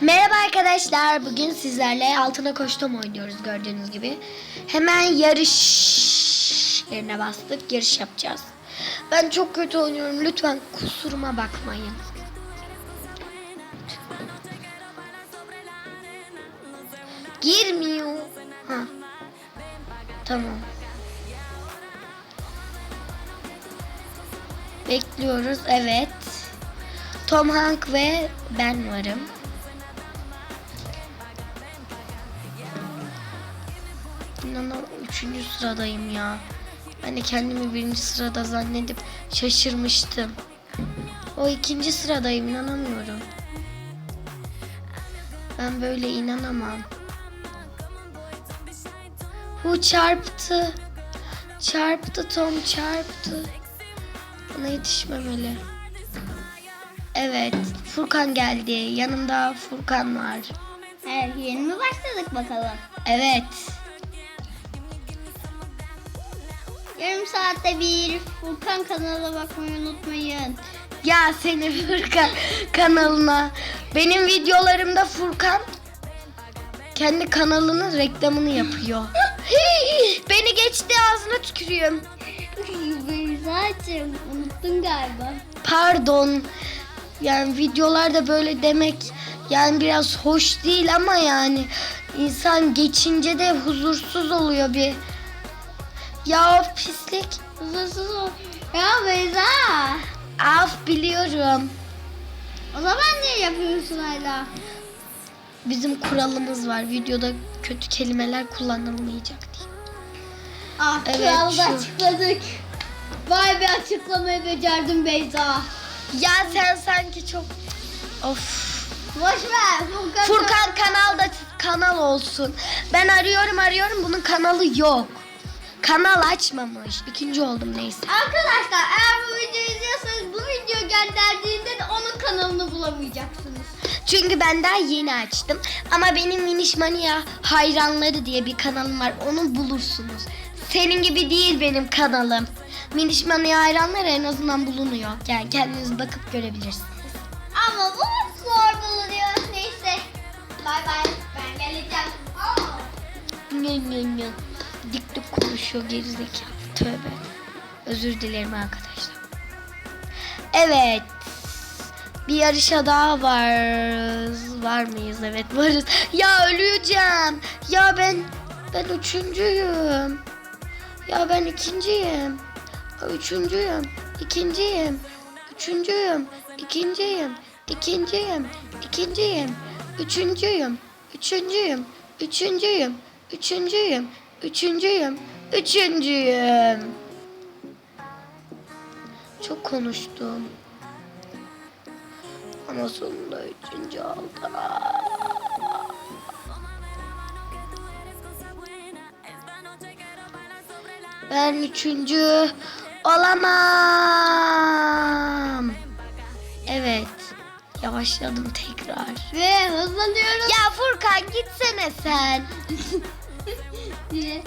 Merhaba arkadaşlar. Bugün sizlerle altına koştum oynuyoruz gördüğünüz gibi. Hemen yarış yerine bastık. Yarış yapacağız. Ben çok kötü oynuyorum. Lütfen kusuruma bakmayın. Girmiyor. Ha. Tamam. Bekliyoruz. Evet. Tom Hank ve ben varım. İnanın üçüncü sıradayım ya. Ben de kendimi birinci sırada zannedip şaşırmıştım. O ikinci sıradayım inanamıyorum. Ben böyle inanamam. Hu çarptı. Çarptı Tom çarptı. Bana yetişmemeli. Evet Furkan geldi. Yanımda Furkan var. Evet, yeni mi başladık bakalım? Evet. Yarım saatte bir Furkan kanalına bakmayı unutmayın. Ya seni Furkan kanalına. Benim videolarımda Furkan kendi kanalının reklamını yapıyor. Beni geçti ağzına tükürüyorum. Beyza'cığım unuttun galiba. Pardon. Yani videolarda böyle demek yani biraz hoş değil ama yani insan geçince de huzursuz oluyor bir. Ya of pislik. Huzursuz ol. Ya Beyza. Af biliyorum. O zaman niye yapıyorsun hala? Bizim kuralımız var. Videoda kötü kelimeler kullanılmayacak diye. Ah Evet, kuralı da şu. açıkladık. Vay be açıklamayı becerdin Beyza. Ya sen sanki çok... Of. Boş ver. Furkan, Furkan kanalda kanal olsun. Ben arıyorum arıyorum bunun kanalı yok. Kanal açmamış. İkinci oldum neyse. Arkadaşlar eğer bu videoyu izliyorsanız bu video gönderdiğinde de onun kanalını bulamayacaksınız. Çünkü ben daha yeni açtım. Ama benim Miniş Mania hayranları diye bir kanalım var. Onu bulursunuz. Senin gibi değil benim kanalım. Miniş Mania hayranları en azından bulunuyor. Yani kendiniz bakıp görebilirsiniz. Ama bu zor bulunuyor. Neyse. Bay bay. Ben geleceğim. Aa. Nö nö nö. Dik dik konuşuyor gerizekalı. Tövbe. Özür dilerim arkadaşlar. Evet. Bir yarışa daha varız. Var mıyız? Evet varız. Ya öleceğim. Ya ben ben üçüncüyüm. Ya ben ikinciyim. Üçüncüyüm. İkinciyim. Üçüncüyüm. İkinciyim. İkinciyim. İkinciyim. Üçüncüyüm. Üçüncüyüm. Üçüncüyüm. Üçüncüyüm. Üçüncüyüm. Üçüncüyüm. Çok konuştum. Ama sonunda üçüncü oldum. Ben üçüncü olamam. Evet. Yavaşladım tekrar. Ve hızlanıyoruz. Ya Furkan gitsene sen. Niye?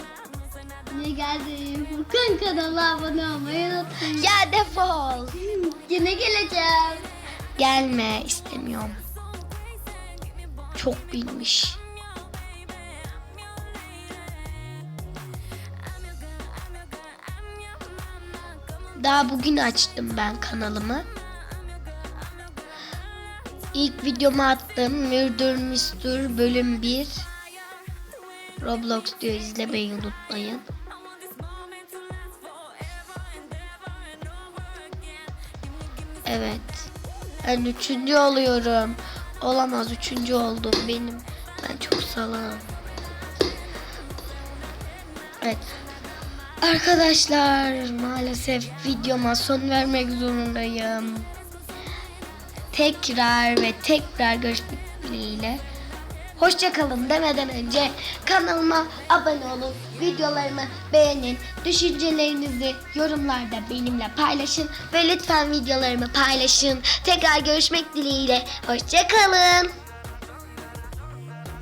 Niye geldi? Furkan kanalına abone olmayı unutmayın. Ya defol. Yine geleceğim. Gelme istemiyorum. Çok bilmiş. Daha bugün açtım ben kanalımı. İlk videomu attım. Murder Mystery bölüm 1. Roblox diyor izlemeyi unutmayın. Evet. Ben üçüncü oluyorum. Olamaz üçüncü oldum benim. Ben çok salağım. Evet. Arkadaşlar maalesef videoma son vermek zorundayım. Tekrar ve tekrar görüşmek dileğiyle. Hoşçakalın demeden önce kanalıma abone olun, videolarımı beğenin, düşüncelerinizi yorumlarda benimle paylaşın ve lütfen videolarımı paylaşın. Tekrar görüşmek dileğiyle. Hoşçakalın.